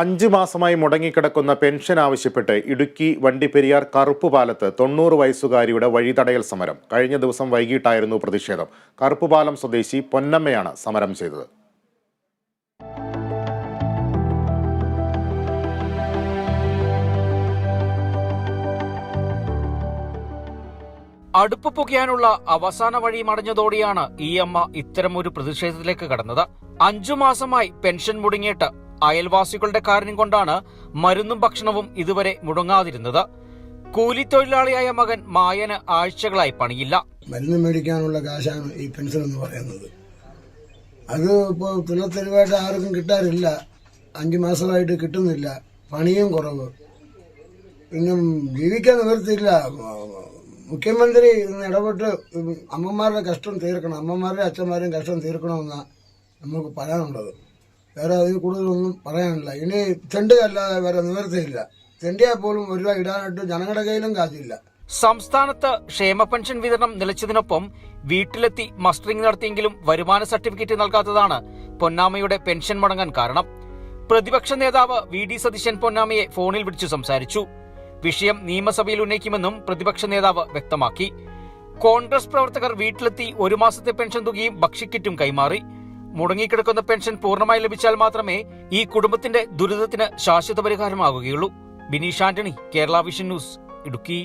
അഞ്ച് മാസമായി മുടങ്ങിക്കിടക്കുന്ന പെൻഷൻ ആവശ്യപ്പെട്ട് ഇടുക്കി വണ്ടിപ്പെരിയാർ കറുപ്പുപാലത്ത് തൊണ്ണൂറ് വയസ്സുകാരിയുടെ വഴിതടയൽ സമരം. കഴിഞ്ഞ ദിവസം വൈകിട്ടായിരുന്നു പ്രതിഷേധം. കറുപ്പുപാലം സ്വദേശി പൊന്നമ്മയാണ് സമരം ചെയ്തത്. അടുപ്പ് പുകയാനുള്ള അവസാന വഴി മടഞ്ഞതോടെയാണ് ഈ അമ്മ ഇത്തരമൊരു പ്രതിഷേധത്തിലേക്ക് കടന്നത്. അഞ്ചു മാസമായി പെൻഷൻ മുടങ്ങിയിട്ട് അയൽവാസികളുടെ കാരണം കൊണ്ടാണ് മരുന്നും ഭക്ഷണവും ഇതുവരെ മുടങ്ങാതിരുന്നത്. കൂലിത്തൊഴിലാളിയായ മകൻ മായന് ആഴ്ചകളായി പണിയില്ല. മരുന്ന് മേടിക്കാനുള്ള കാശാണ് ഈ പെൻഷൻ എന്ന് പറയുന്നത്. അത് ഇപ്പോൾ തുള്ളത്തെരുവായിട്ട് ആർക്കും കിട്ടാറില്ല. അഞ്ച് മാസമായിട്ട് കിട്ടുന്നില്ല. പണിയും കുറവ്. പിന്നെ ജീവിക്കാൻ നിവർത്തിയില്ല. മുഖ്യമന്ത്രി ഇന്ന് ഇടപെട്ട് അമ്മമാരുടെ കഷ്ടം തീർക്കണം. അമ്മമാരുടെ അച്ഛന്മാരുടെയും കഷ്ടം തീർക്കണമെന്നാണ് നമുക്ക് പറയാനുള്ളത്. വേറെ അതിൽ കൂടുതലൊന്നും പറയാനില്ല. ഇനി തെണ്ടുകല്ലാതെ വേറെ നിവർത്തിയില്ല. തെണ്ടിയാൽ പോലും ഒരു രൂപ ഇടാനായിട്ട് ജനങ്ങളുടെ കയ്യിലും കാശില്ല. സംസ്ഥാനത്ത് ക്ഷേമ പെൻഷൻ വിതരണം നിലച്ചതിനൊപ്പം വീട്ടിലെത്തി മസ്റ്ററിംഗ് നടത്തിയെങ്കിലും വരുമാന സർട്ടിഫിക്കറ്റ് നൽകാത്തതാണ് പൊന്നാമയുടെ പെൻഷൻ മുടങ്ങാൻ കാരണം. പ്രതിപക്ഷ നേതാവ് വി ഡി സതീശൻ പൊന്നാമയെ ഫോണിൽ വിളിച്ചു സംസാരിച്ചു. വിഷയം നിയമസഭയിൽ ഉന്നയിക്കുമെന്നും പ്രതിപക്ഷ നേതാവ് വ്യക്തമാക്കി. കോൺഗ്രസ് പ്രവർത്തകർ വീട്ടിലെത്തി ഒരു മാസത്തെ പെൻഷൻ തുകയും ഭക്ഷ്യക്കിറ്റും കൈമാറി. മുടങ്ങിക്കിടക്കുന്ന പെൻഷൻ പൂർണമായി ലഭിച്ചാൽ മാത്രമേ ഈ കുടുംബത്തിന്റെ ദുരിതത്തിന് ശാശ്വത പരിഹാരമാകുകയുള്ളൂ. Bineesh Antony Kerala vision news Idukki.